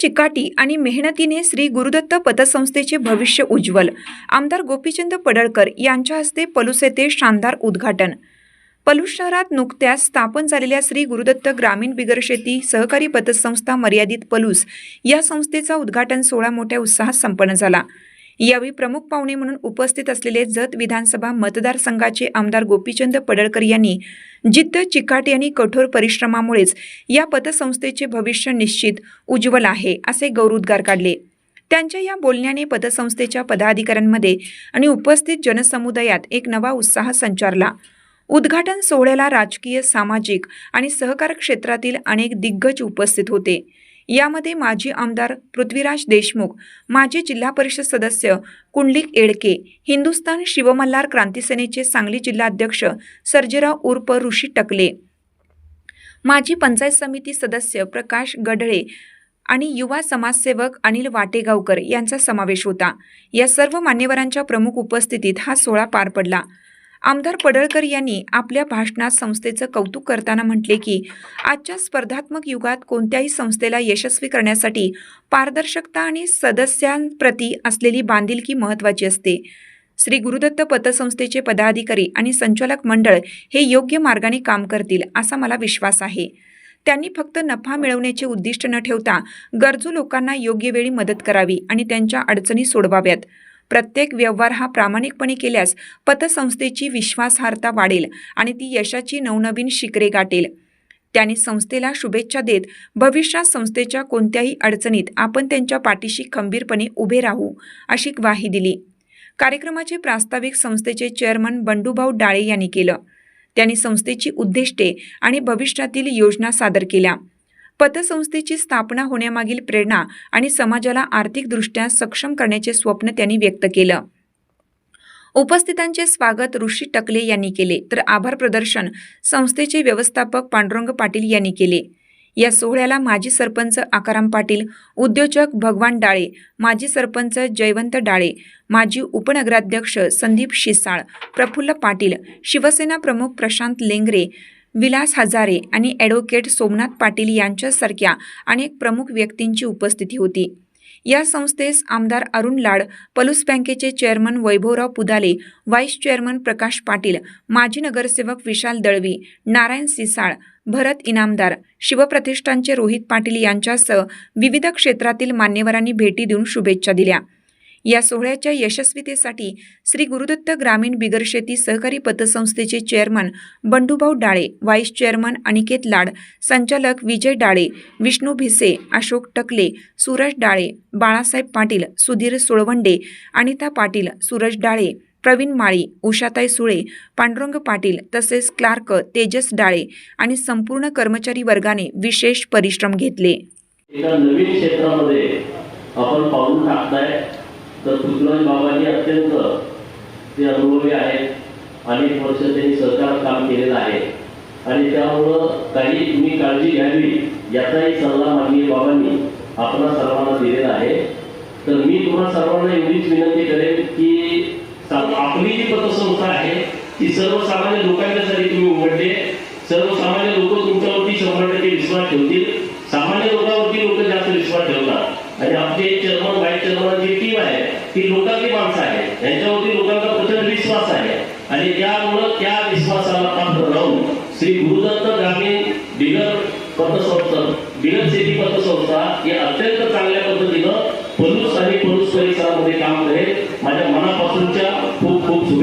चिकाटी आणि मेहनतीने श्री गुरुदत्त पतसंस्थेचे भविष्य उज्ज्वल. आमदार गोपीचंद पडळकर यांच्या हस्ते पलूस येथे शानदार उद्घाटन. पलूस शहरात नुकत्याच स्थापन झालेल्या श्री गुरुदत्त ग्रामीण बिगरशेती सहकारी पतसंस्था मर्यादित पलूस या संस्थेचा उद्घाटन सोहळा मोठ्या उत्साहात संपन्न झाला. यावेळी प्रमुख पाहुणे म्हणून उपस्थित असलेले जत विधानसभा मतदारसंघाचे आमदार गोपीचंद पडळकर यांनी जिद्द चिकाटी आणि कठोर परिश्रमामुळेच या पतसंस्थेचे भविष्य निश्चित उज्ज्वल आहे असे गौरवोद्गार काढले. त्यांच्या या बोलण्याने पतसंस्थेच्या पदाधिकाऱ्यांमध्ये आणि उपस्थित जनसमुदायात एक नवा उत्साह संचारला. उद्घाटन सोहळ्याला राजकीय सामाजिक आणि सहकार क्षेत्रातील अनेक दिग्गज उपस्थित होते. यामध्ये माजी आमदार पृथ्वीराज देशमुख माजी जिल्हा परिषद सदस्य कुंडलिक येडके हिंदुस्थान शिवमल्हार क्रांती सेनेचे सांगली जिल्हाध्यक्ष सर्जेराव उर्फ ऋषी टकले. माजी पंचायत समिती सदस्य प्रकाश गढळे आणि युवा समाजसेवक अनिल वाटेगावकर यांचा समावेश होता. या सर्व मान्यवरांच्या प्रमुख उपस्थितीत हा सोहळा पार पडला. आमदार पडळकर यांनी आपल्या भाषणात संस्थेचं कौतुक करताना म्हटले की आजच्या स्पर्धात्मक युगात कोणत्याही संस्थेला यशस्वी करण्यासाठी पारदर्शकता आणि सदस्यांप्रती असलेली बांधिलकी महत्त्वाची असते. श्री गुरुदत्त पतसंस्थेचे पदाधिकारी आणि संचालक मंडळ हे योग्य मार्गाने काम करतील असा मला विश्वास आहे. त्यांनी फक्त नफा मिळवण्याचे उद्दिष्ट न ठेवता गरजू लोकांना योग्य वेळी मदत करावी आणि त्यांच्या अडचणी सोडवाव्यात. प्रत्येक व्यवहार हा प्रामाणिकपणे केल्यास पतसंस्थेची विश्वासार्हता वाढेल आणि ती यशाची नवनवीन शिखरे गाठेल. त्यांनी संस्थेला शुभेच्छा देत भविष्यात संस्थेच्या कोणत्याही अडचणीत आपण त्यांच्या पाठीशी खंबीरपणे उभे राहू अशी ग्वाही दिली. कार्यक्रमाचे प्रास्ताविक संस्थेचे चेअरमन बंडूभाऊ डाळे यांनी केलं. त्यांनी संस्थेची उद्दिष्टे आणि भविष्यातील योजना सादर केल्या. पतसंस्थेची स्थापना होण्यामागील प्रेरणा आणि समाजाला आर्थिकदृष्ट्या सक्षम करण्याचे स्वप्न त्यांनी व्यक्त केलं. उपस्थितांचे स्वागत ऋषी टकले यांनी केले तर आभार प्रदर्शन संस्थेचे व्यवस्थापक पांडुरंग पाटील यांनी केले. या सोहळ्याला माजी सरपंच आकाराम पाटील उद्योजक भगवान डाळे माजी सरपंच जयवंत डाळे माजी उपनगराध्यक्ष संदीप शिसाळ प्रफुल्ल पाटील शिवसेना प्रमुख प्रशांत लेंगरे विलास हजारे आणि ॲडव्होकेट सोमनाथ पाटील यांच्यासारख्या अनेक प्रमुख व्यक्तींची उपस्थिती होती. या संस्थेस आमदार अरुण लाड पलूस बँकेचे chairman Vaibhavrao Pudale vice chairman Prakash Patil माजी नगरसेवक विशाल दळवी नारायण सिसाळ भरत इनामदार शिवप्रतिष्ठानचे रोहित पाटील यांच्यासह विविध क्षेत्रातील मान्यवरांनी भेटी देऊन शुभेच्छा दिल्या. या सोहळ्याच्या यशस्वीतेसाठी श्री गुरुदत्त ग्रामीण बिगरशेती सहकारी पतसंस्थेचे chairman Bandubhau Dale vice chairman Aniket Lad संचालक विजय डाळे विष्णू भिसे अशोक टकले सूरज डाळे बाळासाहेब पाटील सुधीर सुळवंडे अनिता पाटील सूरज डाळे प्रवीण माळी उषाताई सुळे पांडुरंग पाटील तसेच क्लार्क तेजस डाळे आणि संपूर्ण कर्मचारी वर्गाने विशेष परिश्रम घेतले. एका नवीन क्षेत्रामध्ये आपण पाऊल टाकताय. तर पृथ्वीराज बाबांनी अत्यंत ते अनुभवी आहेत. अनेक वर्ष त्यांनी सरकार काम केलेलं आहे. आणि त्यामुळं काही तुम्ही काळजी घ्यावी याचाही सल्ला माननीय बाबांनी आपणा सर्वांना दिलेला आहे. तर मी तुम्हा सर्वांना एवढीच विनंती करेन की आपली जी पतसंस्था आहे ती सर्वसामान्य लोकांच्यासाठी तुम्ही उघड ती लोकांची माणसं आहे त्यांच्यावरती लोकांचा प्रचंड विश्वास आहे. आणि त्यामुळं त्या विश्वासाला पात्र राहून श्री गुरुदत्त ग्रामीण बिगर पतसंस्था बिगर शेती पतसंस्था ही अत्यंत चांगल्या पद्धतीनं पलूस आणि पलूस परिसरामध्ये काम करेल. माझ्या मनापासूनच्या खूप